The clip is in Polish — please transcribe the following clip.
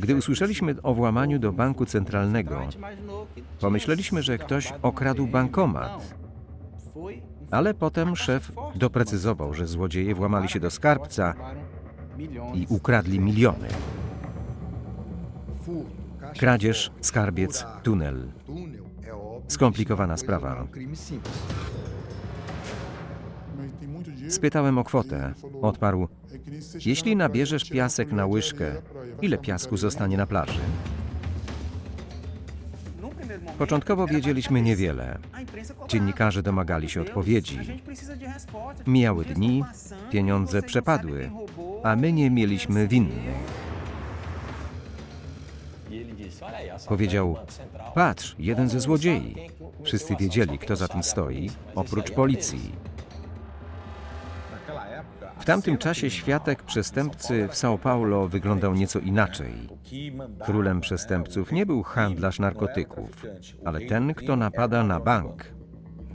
Gdy usłyszeliśmy o włamaniu do banku centralnego, pomyśleliśmy, że ktoś okradł bankomat. Ale potem szef doprecyzował, że złodzieje włamali się do skarbca i ukradli miliony. Kradzież, skarbiec, tunel. Skomplikowana sprawa. Spytałem o kwotę. Odparł: Jeśli nabierzesz piasek na łyżkę, ile piasku zostanie na plaży? Początkowo wiedzieliśmy niewiele. Dziennikarze domagali się odpowiedzi. Mijały dni, pieniądze przepadły, a my nie mieliśmy winnych. Powiedział: Patrz, jeden ze złodziei. Wszyscy wiedzieli, kto za tym stoi, oprócz policji. W tamtym czasie światek przestępcy w São Paulo wyglądał nieco inaczej. Królem przestępców nie był handlarz narkotyków, ale ten, kto napada na bank.